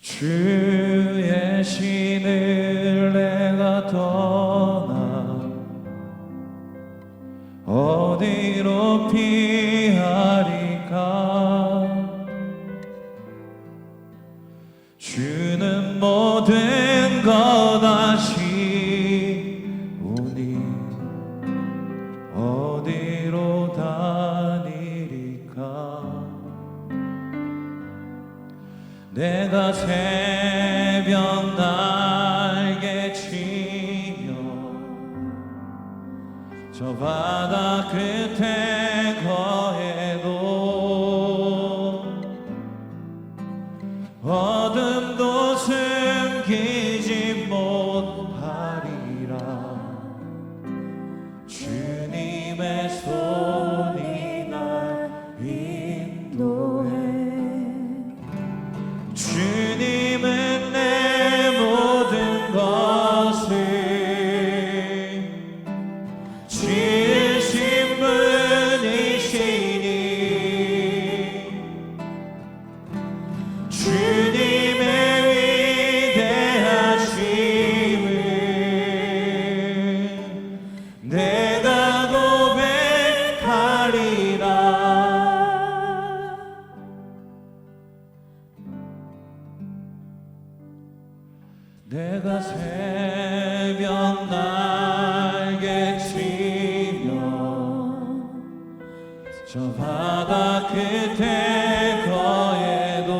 주의 신을 내가 떠나 어디로 피하리까? 주는 모든 내가 새벽 날개 치며 저 바다 끝에 거해도 어둠도 숨기지 못하리라. 주 내가 새벽 날개 치며 저 바다 끝에 거해도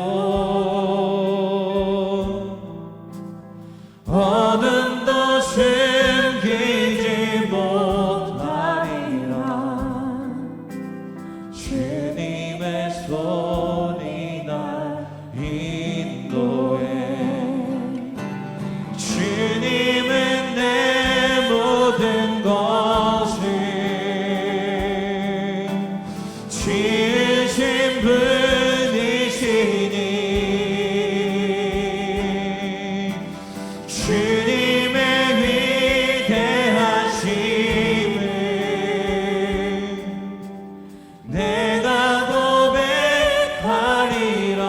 어둠 도 숨기지 못하리라. 주님의 손 지으신 분이시니 주님의 위대하심을 내가 고백하리라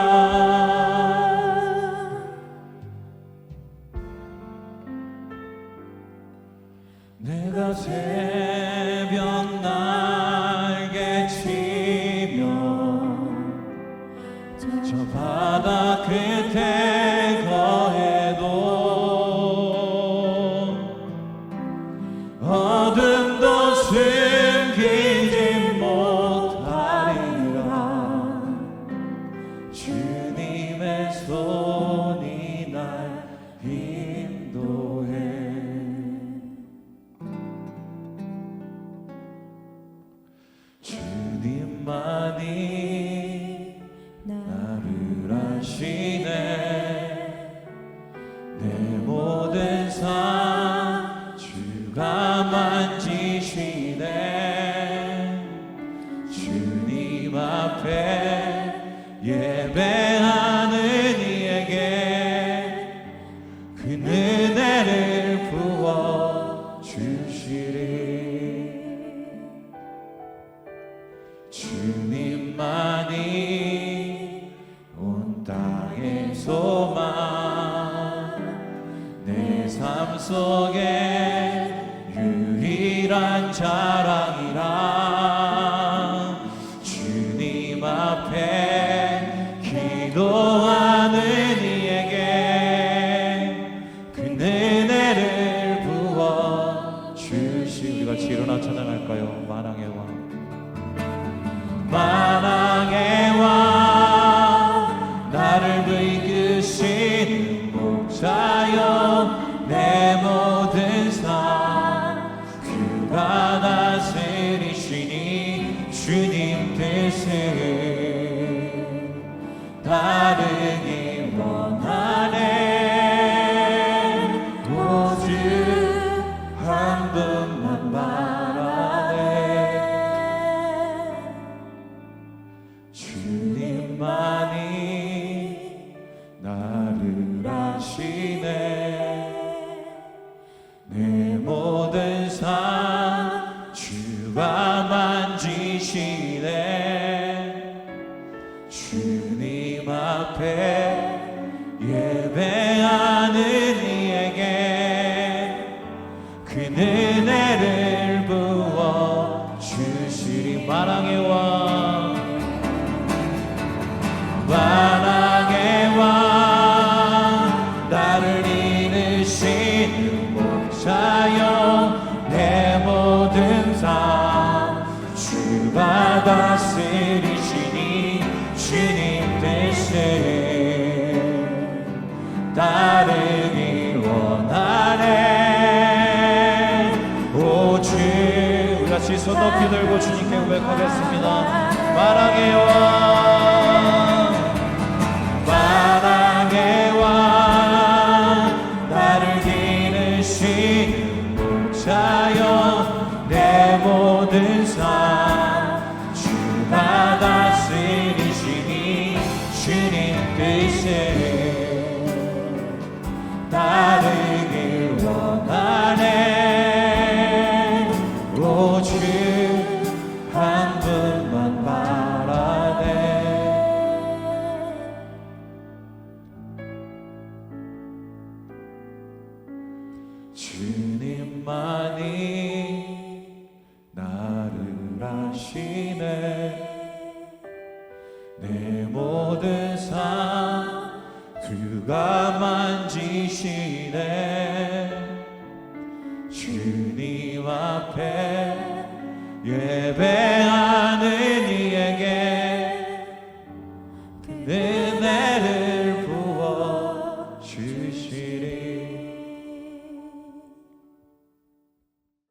앞에 예배하는 이에게 그 은혜를 부어 주시리. 주님만이 온 땅의 소망 내 삶 속에 유일한 자랑이라 일어나 찬양할까요? 만왕의 왕. 만왕의 왕 나를 이끄시는 목자여 앞에 예배하는 이에게 그 은혜를 부어 주시리 마랑의 왕 마랑의 왕 나를 이으신 목자여 내 모든 삶주 받아쓰리시니 주님. 손 높이 들고 주님께 고백하겠습니다. 만왕의 왕, 만왕의 왕, 나를 기르시 주님만이 나를 아시네. 내 모든 삶 그가 만지시네. 주님 앞에 예배